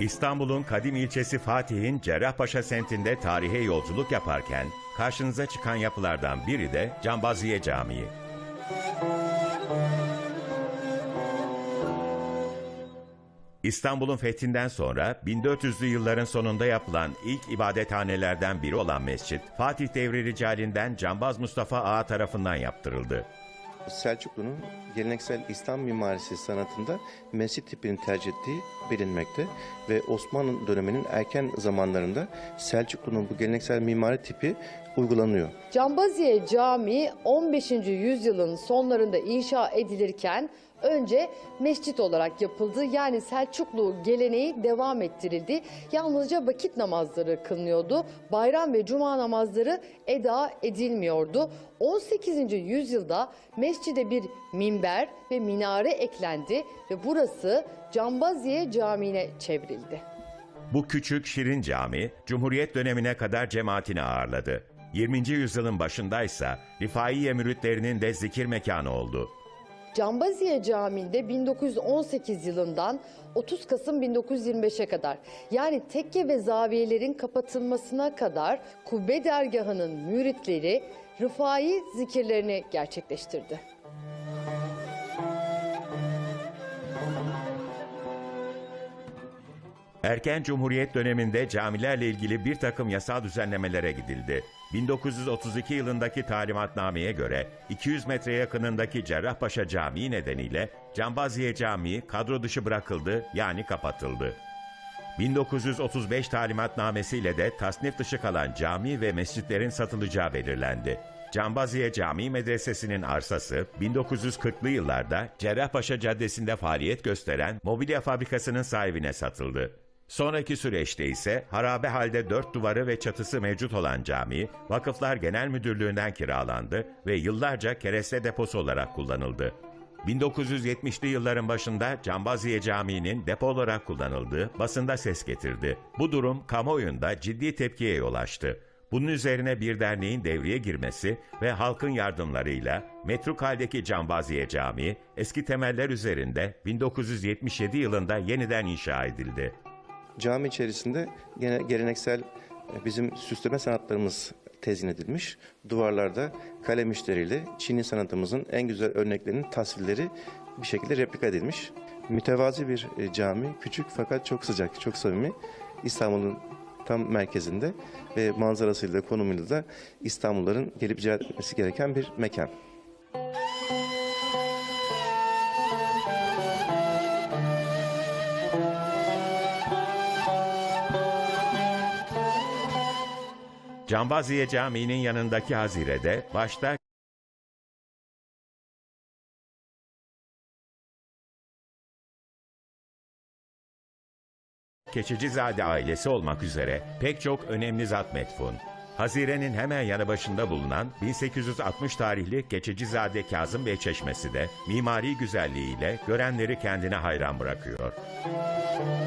İstanbul'un kadim ilçesi Fatih'in Cerrahpaşa semtinde tarihe yolculuk yaparken karşınıza çıkan yapılardan biri de Cambaziye Camii. İstanbul'un fethinden sonra 1400'lü yılların sonunda yapılan ilk ibadethanelerden biri olan mescit, Fatih devri ricalinden Cambaz Mustafa Ağa tarafından yaptırıldı. Selçuklu'nun geleneksel İslam mimarisi sanatında mescit tipini tercih ettiği bilinmekte ve Osmanlı döneminin erken zamanlarında Selçuklu'nun bu geleneksel mimari tipi uygulanıyor. Cambaziye Camii 15. yüzyılın sonlarında inşa edilirken önce mescit olarak yapıldı. Yani Selçuklu geleneği devam ettirildi. Yalnızca vakit namazları kılınıyordu. Bayram ve cuma namazları eda edilmiyordu. 18. yüzyılda mescide bir minber ve minare eklendi ve burası Cambaziye Camii'ne çevrildi. Bu küçük şirin cami, Cumhuriyet dönemine kadar cemaatini ağırladı. 20. yüzyılın başındaysa Rifaiye müritlerinin de zikir mekanı oldu. Cambaziye Camii'nde 1918 yılından 30 Kasım 1925'e kadar yani tekke ve zaviyelerin kapatılmasına kadar kubbe dergahının müritleri Rıfai zikirlerini gerçekleştirdi. Erken Cumhuriyet döneminde camilerle ilgili bir takım yasal düzenlemelere gidildi. 1932 yılındaki talimatnameye göre 200 metre yakınındaki Cerrahpaşa Camii nedeniyle Cambaziye Camii kadro dışı bırakıldı yani kapatıldı. 1935 talimatnamesiyle de tasnif dışı kalan cami ve mescitlerin satılacağı belirlendi. Cambaziye Camii Medresesi'nin arsası 1940'lı yıllarda Cerrahpaşa Caddesi'nde faaliyet gösteren mobilya fabrikasının sahibine satıldı. Sonraki süreçte ise harabe halde dört duvarı ve çatısı mevcut olan cami, Vakıflar Genel Müdürlüğü'nden kiralandı ve yıllarca kereste deposu olarak kullanıldı. 1970'li yılların başında Cambaziye Camii'nin depo olarak kullanıldığı basında ses getirdi. Bu durum kamuoyunda ciddi tepkiye yol açtı. Bunun üzerine bir derneğin devreye girmesi ve halkın yardımlarıyla metruk haldeki Cambaziye Camii eski temeller üzerinde 1977 yılında yeniden inşa edildi. Cami içerisinde gene geleneksel e, bizim süsleme sanatlarımız tezin edilmiş. Duvarlarda kalem işleriyle Çinli sanatımızın en güzel örneklerinin tasvirleri bir şekilde replika edilmiş. Mütevazi bir e, cami, küçük fakat çok sıcak, çok samimi. İstanbul'un tam merkezinde ve manzarasıyla, konumuyla da İstanbulluların gelip ziyaret etmesi gereken bir mekan. Cambaziye Camii'nin yanındaki hazirede başta Keçicizade ailesi olmak üzere pek çok önemli zat metfun. Hazirenin hemen yanı başında bulunan 1860 tarihli Keçicizade Kazım Bey Çeşmesi de mimari güzelliğiyle görenleri kendine hayran bırakıyor.